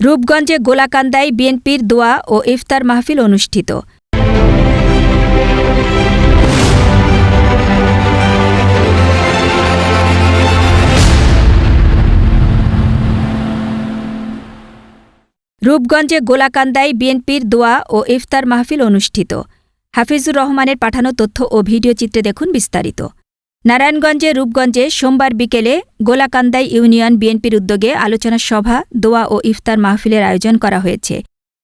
রূপগঞ্জে গোলাকান্দায় বিএনপির দোয়া ও ইফতার মাহফিল অনুষ্ঠিত। রূপগঞ্জে গোলাকান্দায় বিএনপির দোয়া ও ইফতার মাহফিল অনুষ্ঠিত। হাফিজুর রহমানের পাঠানো তথ্য ও ভিডিও চিত্রে দেখুন বিস্তারিত। নারায়ণগঞ্জে, রূপগঞ্জে সোমবার বিকেলে গোলাকান্দাই ইউনিয়ন বিএনপির উদ্যোগে আলোচনা সভা, দোয়া ও ইফতার মাহফিলের আয়োজন করা হয়েছে।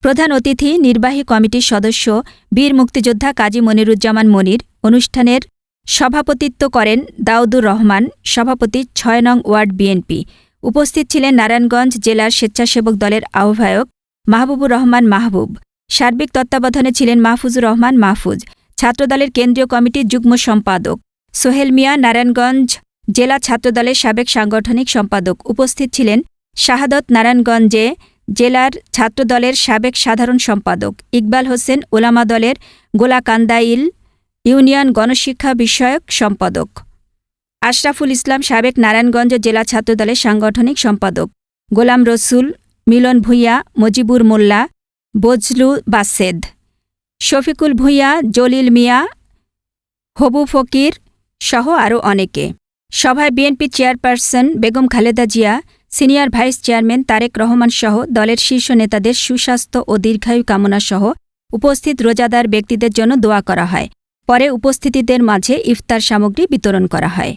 প্রধান অতিথি, নির্বাহী কমিটির সদস্য, বীর মুক্তিযোদ্ধা কাজী মনিরুজ্জামান মনির অনুষ্ঠানের সভাপতিত্ব করেন দাউদুর রহমান, সভাপতি ছয় নং ওয়ার্ড বিএনপি। উপস্থিত ছিলেন নারায়ণগঞ্জ জেলার স্বেচ্ছাসেবক দলের আহ্বায়ক মাহবুবুর রহমান মাহবুব। সার্বিক তত্ত্বাবধানে ছিলেন মাহফুজুর রহমান মাহফুজ। ছাত্রদলের কেন্দ্রীয় কমিটির যুগ্ম সম্পাদক। সোহেল মিয়া নারায়ণগঞ্জ জেলা ছাত্রদলের সাবেক সাংগঠনিক সম্পাদক উপস্থিত ছিলেন শাহাদত নারায়ণগঞ্জে জেলার ছাত্রদলের সাবেক সাধারণ সম্পাদক ইকবাল হোসেন ওলামা দলের গোলাকান্দাইল ইউনিয়ন গণশিক্ষা বিষয়ক সম্পাদক। আশরাফুল ইসলাম সাবেক নারায়ণগঞ্জ জেলা ছাত্রদলের সাংগঠনিক সম্পাদক। গোলাম রসুল, মিলন ভূঁইয়া, মজিবুর মোল্লা, বজলু বাসেদ। শফিকুল ভূঁইয়া, জলিল মিয়া, হবু ফকির সহ আরও অনেকে। সভায় BNP chairperson Begum Khaleda Zia, senior vice chairman Tarique Rahman সহ দলের শীর্ষ নেতাদের সুস্বাস্থ্য ও দীর্ঘায়ু কামনা সহ উপস্থিত রোজাদার ব্যক্তিদের জন্য দোয়া করা হয়। পরে উপস্থিতিদের মাঝে ইফতার সামগ্রী বিতরণ করা হয়।